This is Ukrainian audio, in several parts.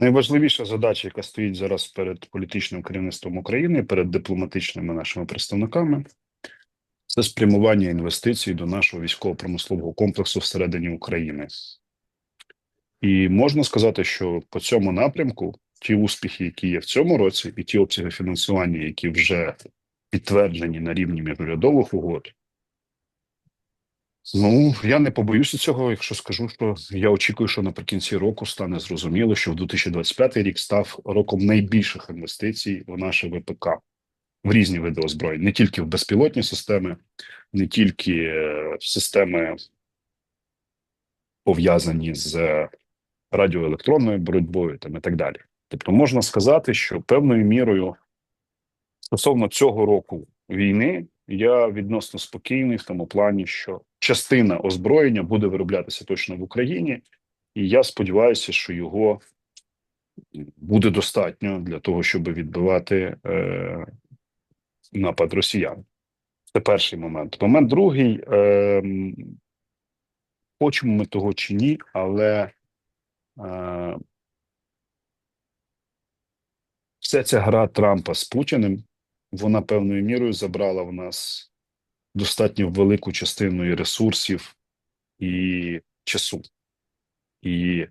Найважливіша задача, яка стоїть зараз перед політичним керівництвом України, перед дипломатичними нашими представниками, це спрямування інвестицій до нашого військово-промислового комплексу всередині України. І можна сказати, що по цьому напрямку ті успіхи, які є в цьому році, і ті обсяги фінансування, які вже підтверджені на рівні міжурядових угод, Ну, я не побоюся цього, якщо скажу, що я очікую, що наприкінці року стане зрозуміло, що в 2025 рік став роком найбільших інвестицій в наше ВПК в різні види озброєнь, не тільки в безпілотні системи, не тільки е, в системи пов'язані з радіоелектронною боротьбою там і так далі. Тобто, можна сказати, що певною мірою стосовно цього року війни я відносно спокійний в тому плані, що частина озброєння буде вироблятися точно в Україні, і я сподіваюся, що його буде достатньо для того, щоб відбивати е, напад росіян. Це перший момент. Момент другий. Е, Хочемо ми того чи ні, але е, вся ця гра Трампа з Путіним вона певною мірою забрала в нас достатньо велику частину і ресурсів, і часу, і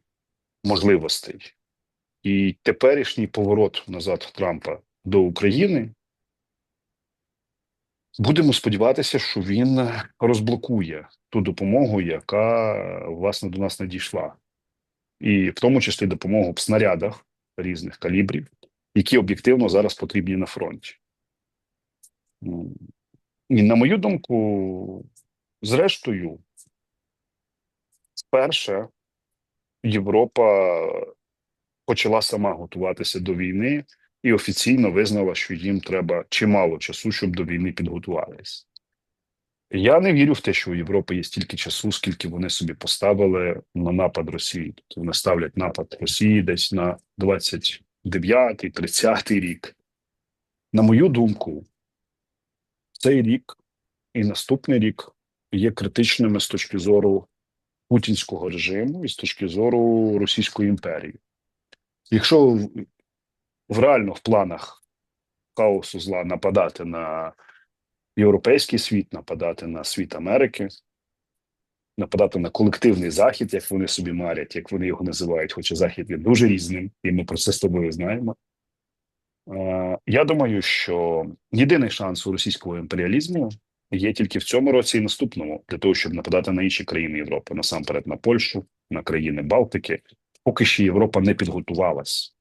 можливостей. І теперішній поворот назад Трампа до України. Будемо сподіватися, що він розблокує ту допомогу, яка власне до нас надійшла, і в тому числі допомогу в снарядах різних калібрів, які об'єктивно зараз потрібні на фронті. І на мою думку, зрештою, вперше Європа почала сама готуватися до війни і офіційно визнала, що їм треба чимало часу, щоб до війни підготуватися. Я не вірю в те, що у Європи є стільки часу, скільки вони собі поставили на напад Росії. Тобто вони ставлять напад Росії десь на 29-30 рік. На мою думку, цей рік і наступний рік є критичними з точки зору путінського режиму і з точки зору Російської імперії. Якщо в, в реально в планах хаосу зла нападати на європейський світ, нападати на світ Америки, нападати на колективний захід, як вони собі марять, як вони його називають, хоча захід є дуже різним, і ми про це з тобою знаємо. Я думаю, що єдиний шанс у російського імперіалізму є тільки в цьому році і наступному для того, щоб нападати на інші країни Європи, насамперед на Польщу, на країни Балтики. Поки що Європа не підготувалась.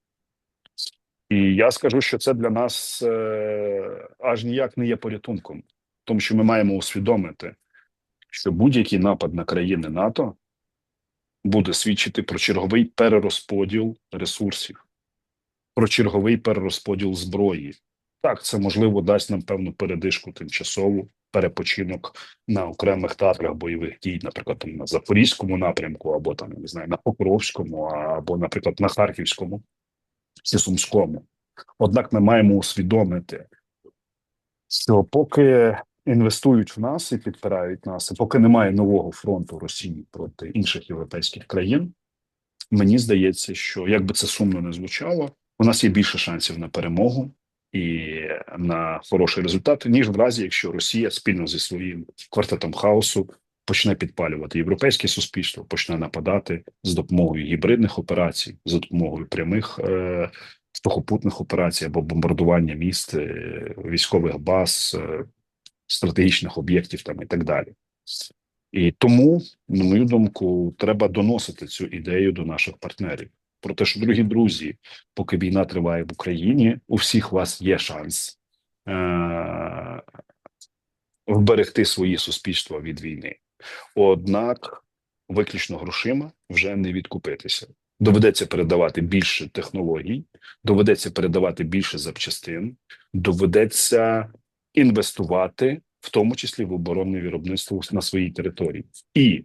І я скажу, що це для нас е, аж ніяк не є порятунком, тому що ми маємо усвідомити, що будь-який напад на країни НАТО буде свідчити про черговий перерозподіл ресурсів про черговий перерозподіл зброї. Так, це можливо дасть нам певну передишку тимчасову перепочинок на окремих театрах бойових дій, наприклад, там на Запорізькому напрямку, або там не знаю на Покровському, або, наприклад, на Харківському чи Сумському. Однак ми маємо усвідомити, що поки інвестують в нас і підпирають нас, і поки немає нового фронту Росії проти інших європейських країн, мені здається, що як би це сумно не звучало, у нас є більше шансів на перемогу і на хороший результат, ніж в разі, якщо Росія спільно зі своїм квартетом хаосу почне підпалювати європейське суспільство, почне нападати з допомогою гібридних операцій, за допомогою прямих е, сухопутних операцій або бомбардування міст, е, військових баз, е, стратегічних об'єктів там і так далі. І тому, на мою думку, треба доносити цю ідею до наших партнерів про те, що дорогі друзі, поки війна триває в Україні, у всіх вас є шанс е- вберегти свої суспільства від війни. Однак, виключно грошима вже не відкупитися. Доведеться передавати більше технологій, доведеться передавати більше запчастин, доведеться інвестувати, в тому числі в оборонне виробництво на своїй території, і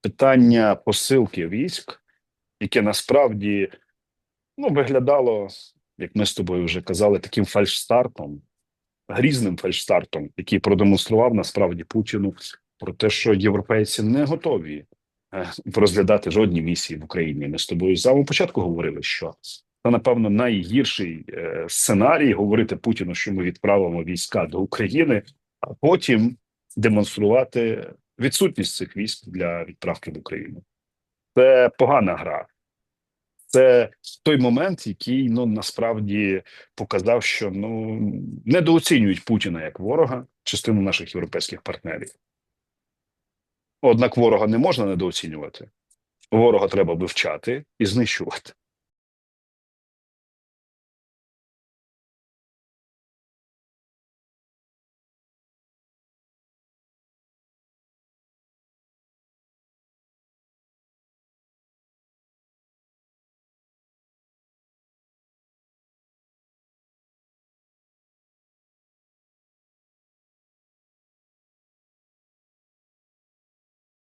питання посилки військ яке насправді ну, виглядало, як ми з тобою вже казали, таким фальшстартом, грізним фальшстартом, який продемонстрував насправді Путіну про те, що європейці не готові е, розглядати жодні місії в Україні. Ми з тобою з самого початку говорили, що це, напевно, найгірший е, сценарій говорити Путіну, що ми відправимо війська до України, а потім демонструвати відсутність цих військ для відправки в Україну. Це погана гра. Це той момент, який ну насправді показав, що ну недооцінюють Путіна як ворога, частину наших європейських партнерів. Однак ворога не можна недооцінювати. Ворога треба вивчати і знищувати.